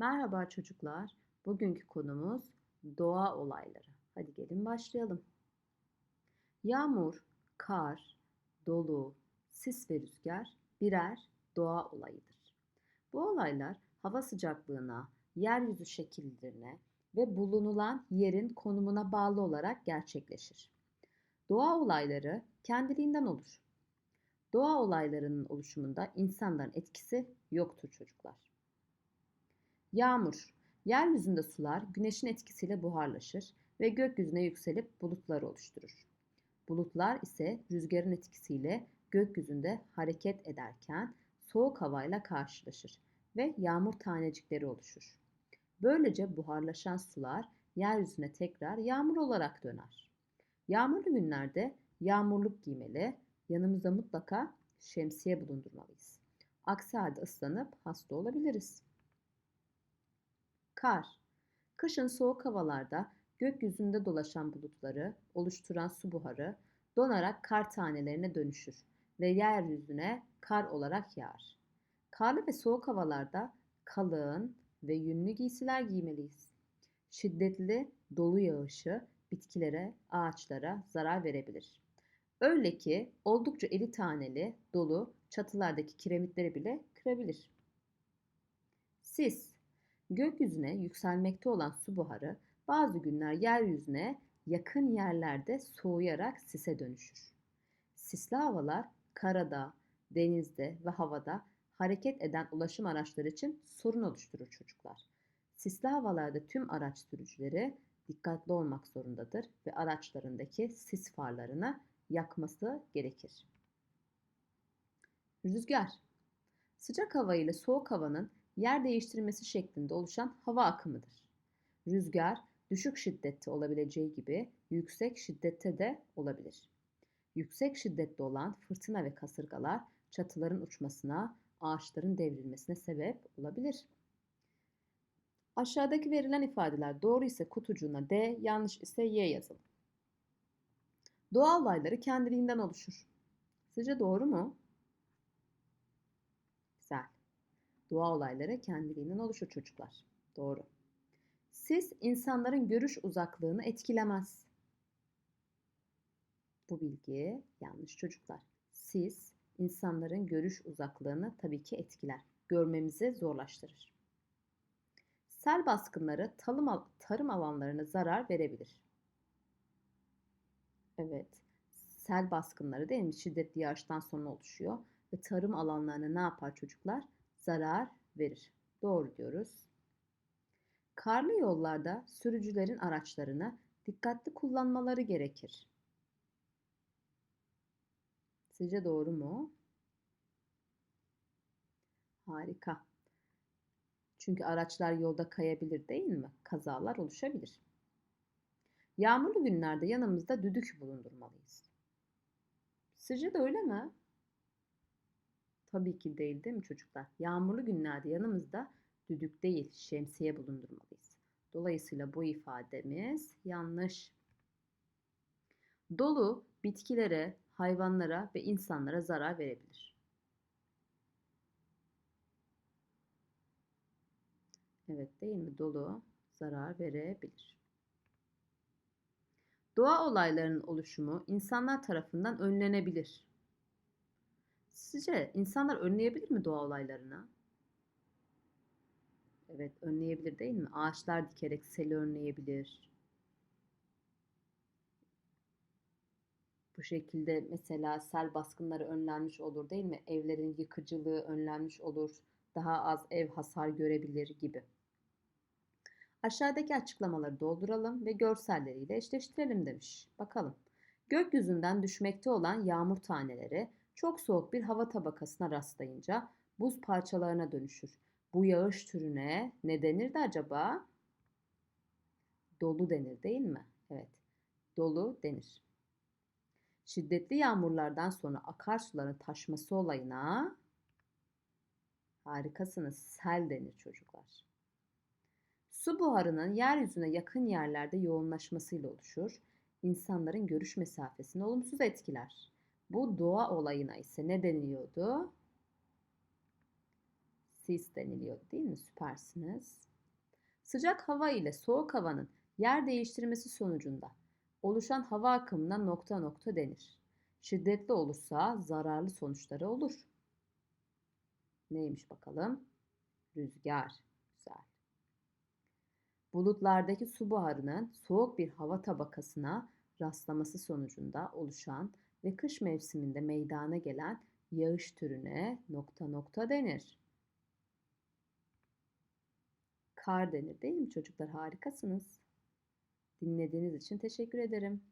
Merhaba çocuklar. Bugünkü konumuz doğa olayları. Hadi gelin başlayalım. Yağmur, kar, dolu, sis ve rüzgar birer doğa olayıdır. Bu olaylar hava sıcaklığına, yeryüzü şekillerine ve bulunulan yerin konumuna bağlı olarak gerçekleşir. Doğa olayları kendiliğinden olur. Doğa olaylarının oluşumunda insanların etkisi yoktur çocuklar. Yağmur. Yeryüzünde sular güneşin etkisiyle buharlaşır ve gökyüzüne yükselip bulutlar oluşturur. Bulutlar ise rüzgarın etkisiyle gökyüzünde hareket ederken soğuk havayla karşılaşır ve yağmur tanecikleri oluşur. Böylece buharlaşan sular yeryüzüne tekrar yağmur olarak döner. Yağmurlu günlerde yağmurluk giymeli, yanımızda mutlaka şemsiye bulundurmalıyız. Aksi halde ıslanıp hasta olabiliriz. Kar. Kışın soğuk havalarda gökyüzünde dolaşan bulutları oluşturan su buharı donarak kar tanelerine dönüşür ve yeryüzüne kar olarak yağar. Karlı ve soğuk havalarda kalın ve yünlü giysiler giymeliyiz. Şiddetli dolu yağışı bitkilere, ağaçlara zarar verebilir. Öyle ki oldukça eli taneli, dolu çatılardaki kiremitleri bile kırabilir. Sis Gökyüzüne yükselmekte olan su buharı bazı günler yeryüzüne yakın yerlerde soğuyarak sise dönüşür. Sisli havalar karada, denizde ve havada hareket eden ulaşım araçları için sorun oluşturur çocuklar. Sisli havalarda tüm araç sürücüleri dikkatli olmak zorundadır ve araçlarındaki sis farlarını yakması gerekir. Rüzgar Sıcak hava ile soğuk havanın yer değiştirmesi şeklinde oluşan hava akımıdır. Rüzgar düşük şiddette olabileceği gibi yüksek şiddette de olabilir. Yüksek şiddette olan fırtına ve kasırgalar çatıların uçmasına, ağaçların devrilmesine sebep olabilir. Aşağıdaki verilen ifadeler doğru ise kutucuğuna D, yanlış ise Y yazalım. Doğa olayları kendiliğinden oluşur. Sizce doğru mu? Güzel. Doğa olayları kendiliğinden oluşur çocuklar. Doğru. Sis insanların görüş uzaklığını etkilemez. Bu bilgi yanlış çocuklar. Sis insanların görüş uzaklığını tabii ki etkiler. Görmemizi zorlaştırır. Sel baskınları tarım, tarım alanlarına zarar verebilir. Evet, sel baskınları değil mi? Şiddetli yağıştan sonra oluşuyor. Ve tarım alanlarına ne yapar çocuklar? Zarar verir. Doğru diyoruz. Karlı yollarda sürücülerin araçlarını dikkatli kullanmaları gerekir. Sizce doğru mu? Harika. Çünkü araçlar yolda kayabilir değil mi? Kazalar oluşabilir. Yağmurlu günlerde yanımızda düdük bulundurmalıyız. Sizce de öyle mi? Tabii ki değil değil mi çocuklar? Yağmurlu günlerde yanımızda düdük değil şemsiye bulundurmalıyız. Dolayısıyla bu ifademiz yanlış. Dolu bitkilere, hayvanlara ve insanlara zarar verebilir. Evet değil mi? Dolu zarar verebilir. Doğa olaylarının oluşumu insanlar tarafından önlenebilir. Sizce insanlar önleyebilir mi doğa olaylarını? Evet, önleyebilir değil mi? Ağaçlar dikerek seli önleyebilir. Bu şekilde mesela sel baskınları önlenmiş olur değil mi? Evlerin yıkıcılığı önlenmiş olur. Daha az ev hasar görebilir gibi. Aşağıdaki açıklamaları dolduralım ve görselleriyle eşleştirelim demiş. Bakalım. Gökyüzünden düşmekte olan yağmur taneleri çok soğuk bir hava tabakasına rastlayınca buz parçalarına dönüşür. Bu yağış türüne ne denirdi acaba? Dolu denir değil mi? Evet. Dolu denir. Şiddetli yağmurlardan sonra akarsuların taşması olayına harikasınız sel denir çocuklar. Su buharının yeryüzüne yakın yerlerde yoğunlaşmasıyla oluşur. İnsanların görüş mesafesini olumsuz etkiler. Bu doğa olayına ise ne deniliyordu? Sis deniliyordu değil mi? Süpersiniz. Sıcak hava ile soğuk havanın yer değiştirmesi sonucunda oluşan hava akımına nokta nokta denir. Şiddetli olursa zararlı sonuçları olur. Neymiş bakalım? Rüzgar. Güzel. Bulutlardaki su buharının soğuk bir hava tabakasına rastlaması sonucunda oluşan ve kış mevsiminde meydana gelen yağış türüne nokta nokta denir. Kar denir değil mi çocuklar? Harikasınız. Dinlediğiniz için teşekkür ederim.